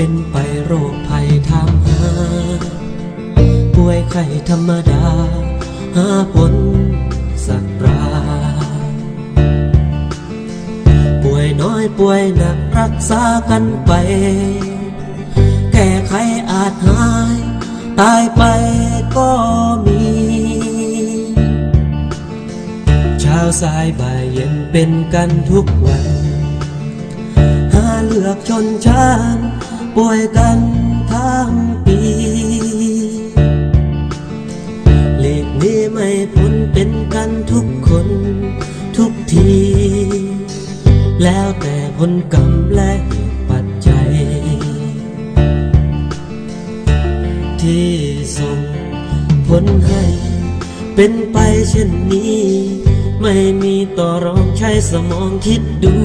เป็นไปโรคภัยทามหา ป่วยไข้ธรรมดา หาผลสักปราป่วยน้อยป่วยหนักรักษากันไป แก้ไขอาจหาย ตายไปก็มีชาวสายบ่ายเย็นเป็นกันทุกวัน หาเลือกชนชั้น ป่วยกันทั้งปีหลีกนี้ไม่พ้นเป็นกันทุกคน ทุกที แล้วแต่ผลกรรมและปัจจัย ที่ส่งผลให้ เป็นไปเช่นนี้ ไม่มีต่อรองใช้สมองคิดดู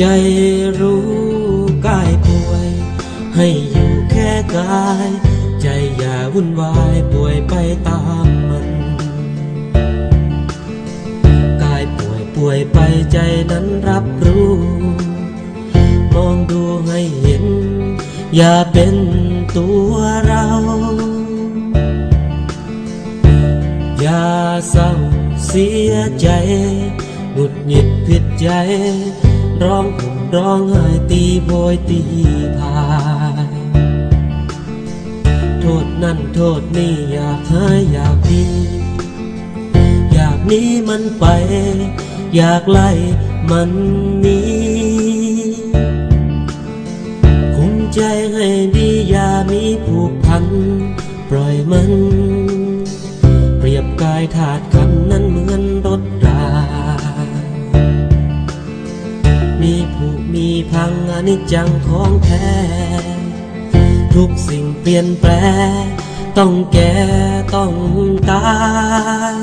ใจรู้กายป่วย ให้อยู่แค่กาย ใจอย่าวุ่นวายป่วยไปตามมันกายป่วยป่วยไปใจนั้นรับรู้ มองดูให้เห็น อย่าเป็นตัวเราอย่าเศร้าเสียใจหงุดหงิดผิดใจ ร้องห่มร้องไห้ตีโพยตีพายโทษนั่นโทษนี่อยากหายอยากดี อยากหนี้มันไป อยากไล่มันหนีคุมใจให้ดีอย่ามีผูกพัน ปล่อยมัน เปรียบกายถาด มีพังอนิจจังของแท้ ทุกสิ่งเปลี่ยนแปลงต้องแก่ต้องตาย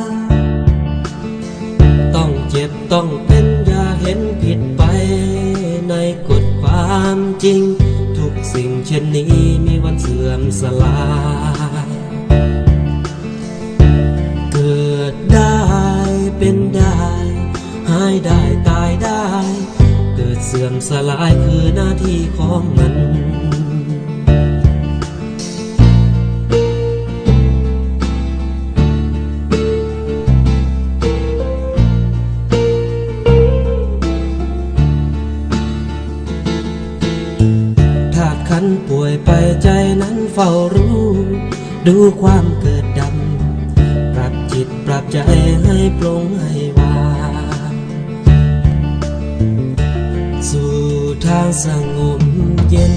ต้องเจ็บต้องเป็นอย่าเห็นผิดไป ในกฎความจริง ทุกสิ่งเช่นนี้มีวันเสื่อมสลายเกิดได้เป็นได้ หายได้ต สื่อมสลายคือหน้าที่ของมันถ้าขันป่วยไปใจนั้นเฝ้ารู้ ดูความเกิดดำ ปรับจิตปรับใจให้โปร่งให้ สงบเย็น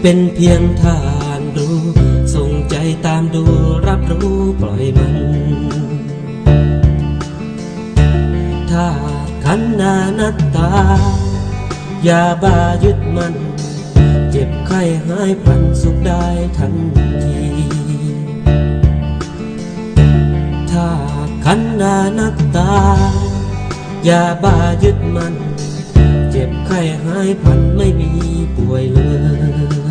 เป็นเพียงทานรู้ส่งใจตามดูรับรู้ปล่อยมันถ้าขันนานัตตา อย่าบ้ายึดมัน เจ็บไข้หายพันสุขได้ทันที ถ้าขันนานัตตา อย่าบ้ายึดมัน ไข้หายพันไม่มีป่วยเลย